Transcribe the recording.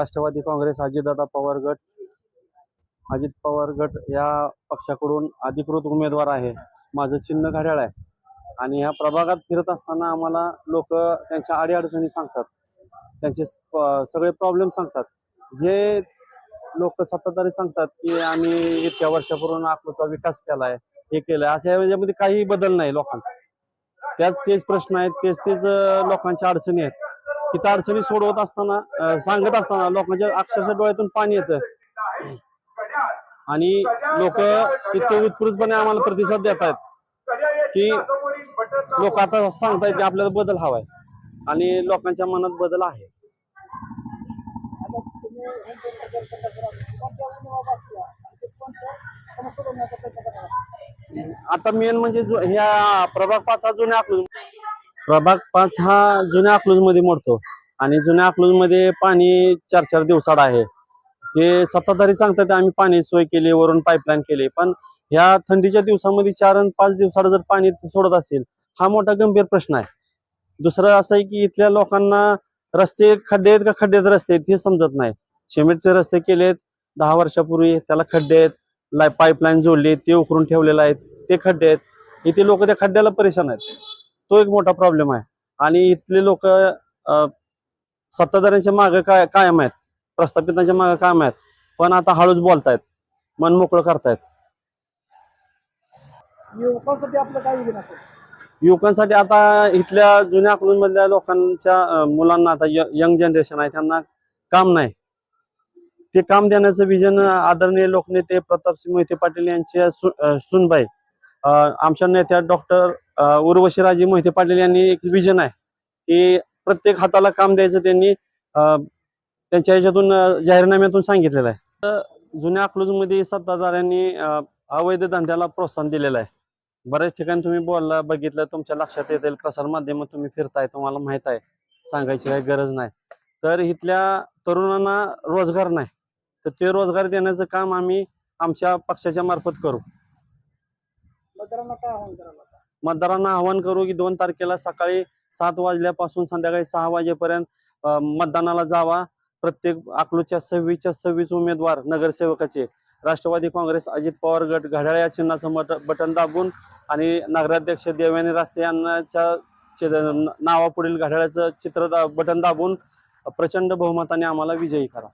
राष्ट्रवादी काँग्रेस अजितदादा पवार गट अजित पवार गट या पक्षाकडून अधिकृत उमेदवार आहे. माझं चिन्ह घड्याळ आहे. आणि ह्या प्रभागात फिरत असताना आम्हाला लोक त्यांच्या अडीअडचणी सांगतात. त्यांचे सगळे प्रॉब्लेम सांगतात. जे लोक सत्ताधारी सांगतात की आम्ही इतक्या वर्षापूर्वी अकलूचा विकास केलाय हे केलंय अशा याच्यामध्ये काही बदल नाही लोकांचा. त्याच तेच प्रश्न आहेत तेच तेच लोकांच्या अडचणी आहेत. तिथं अडचणी सोडवत असताना सांगत असताना लोकांच्या अक्षरशः डोळ्यातून पाणी येतं. आणि लोक इतके उत्स्फूर्तपणे आम्हाला प्रतिसाद देत आहेत की लोक आता सांगतायत की आपल्याला बदल हवाय. आणि लोकांच्या मनात बदल आहे. आता मेन म्हणजे ह्या प्रभाग पाच हा जुन्या प्रभाग पाच हा जुन्या अकलूजमध्ये मोडतो. आणि जुन्या अकलूजमध्ये पाणी चार चार दिवसाड आहे. ते सत्ताधारी सांगतात आम्ही पाणी सोय केली वरून पाईपलाईन केली. पण ह्या थंडीच्या दिवसामध्ये चार आणि पाच दिवसाड जर पाणी सोडत असेल हा मोठा गंभीर प्रश्न आहे. दुसरं असं आहे की इथल्या लोकांना रस्ते खड्डे आहेत का खड्डेत रस्ते आहेत हे समजत नाही. सिमेंटचे रस्ते केलेत दहा वर्षापूर्वी त्याला खड्डे आहेत लाय पाईपलाईन जोडली ते उकरून ठेवलेले आहेत ते खड्डे आहेत. इथे लोक त्या खड्ड्याला परेशान आहेत. तो एक मोठा प्रॉब्लेम आहे. आणि इथले लोक सत्ताधाऱ्यांच्या मागे काय कायम आहेत. प्रस्थापितांच्या मागे कायम आहेत. पण आता हळूच बोलतायत. मन मोकळं करतायत. युवकांसाठी आपलं काय विधान असेल? युवकांसाठी आता इथल्या जुन्या मधल्या लोकांच्या मुलांना आता यंग जनरेशन आहे. त्यांना काम नाही. ते काम देण्याचं विजन आदरणीय लोकनेते प्रतापसिंह मोहिते पाटील यांच्या सुनबाई आमच्या नेत्या डॉक्टर उर्वशीराजे मोहिते पाटील यांनी एक विजन आहे की प्रत्येक हाताला काम द्यायचं त्यांनी अं, त्यांच्या ह्याच्यातून जाहीरनाम्यातून सांगितलेलं आहे. तर जुन्या अकलूजमध्ये सत्ताधाऱ्यांनी अवैध धंद्याला प्रोत्साहन दिलेलं आहे. बऱ्याच ठिकाणी तुम्ही बोलला बघितलं तुमच्या लक्षात येतील प्रसारमाध्यम तुम्ही फिरताय तुम्हाला माहीत आहे सांगायची काही गरज नाही. तर इथल्या तरुणांना रोजगार नाही. तर ते रोजगार देण्याचं काम आम्ही आमच्या पक्षाच्या मार्फत करू. मतदारांना आवाहन करू की दोन तारखेला सकाळी सात वाजल्यापासून संध्याकाळी सहा वाजेपर्यंत मतदानाला जावा. प्रत्येक अकलूच्या सव्वीसच्या सव्वीस उमेदवार नगरसेवकाचे. राष्ट्रवादी काँग्रेस अजित पवार गट घड्याळ या चिन्हाचं मट बटन दाबून आणि नगराध्यक्ष देवयानी रास्ते यांच्या चि- नावापुढील घड्याळाचं चित्र दा- बटन दाबून प्रचंड बहुमताने आम्हाला विजयी करा.